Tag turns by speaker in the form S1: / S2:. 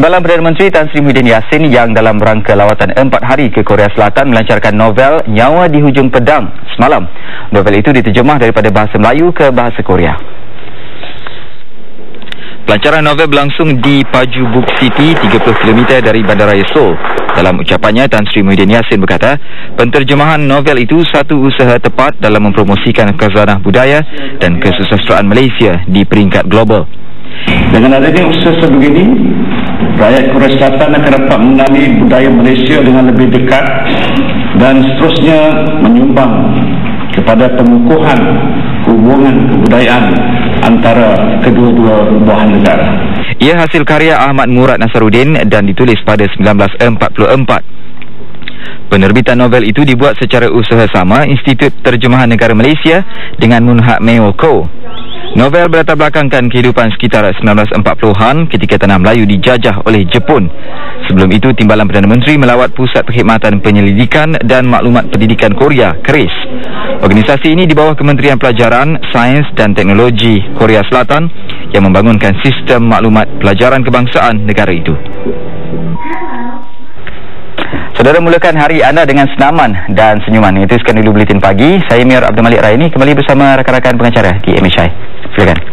S1: Timbalan Perdana Menteri Tan Sri Muhyiddin Yassin yang dalam rangka lawatan empat hari ke Korea Selatan melancarkan novel Nyawa di Hujung Pedang semalam. Novel itu diterjemah daripada bahasa Melayu ke bahasa Korea. Pelancaran novel berlangsung di Paju Book City 30 km dari Bandaraya Seoul. Dalam ucapannya, Tan Sri Muhyiddin Yassin berkata, penterjemahan novel itu satu usaha tepat dalam mempromosikan khazanah budaya dan kesusastraan Malaysia di peringkat global.
S2: Dengan adanya usaha sebegini, rakyat Korea Selatan akan dapat mengenali budaya Malaysia dengan lebih dekat dan seterusnya menyumbang kepada pengukuhan hubungan kebudayaan antara kedua-dua buah negara.
S1: Ia hasil karya Ahmad Murad Nasaruddin dan ditulis pada 1944. Penerbitan novel itu dibuat secara usaha sama Institut Terjemahan Negara Malaysia dengan Munhak Meo Co. Novel berlatar belakangkan kehidupan sekitar 1940-an ketika tanah Melayu dijajah oleh Jepun. Sebelum itu, Timbalan Perdana Menteri melawat Pusat Perkhidmatan Penyelidikan dan Maklumat Pendidikan Korea, KRIS. Organisasi ini di bawah Kementerian Pelajaran, Sains dan Teknologi Korea Selatan yang membangunkan sistem maklumat pelajaran kebangsaan negara itu. Saudara mulakan hari anda dengan senaman dan senyuman. Itu sekian dulu Buletin Pagi. Saya Mir Abdul Malik Raini kembali bersama rakan-rakan pengacara di MHI. plegar.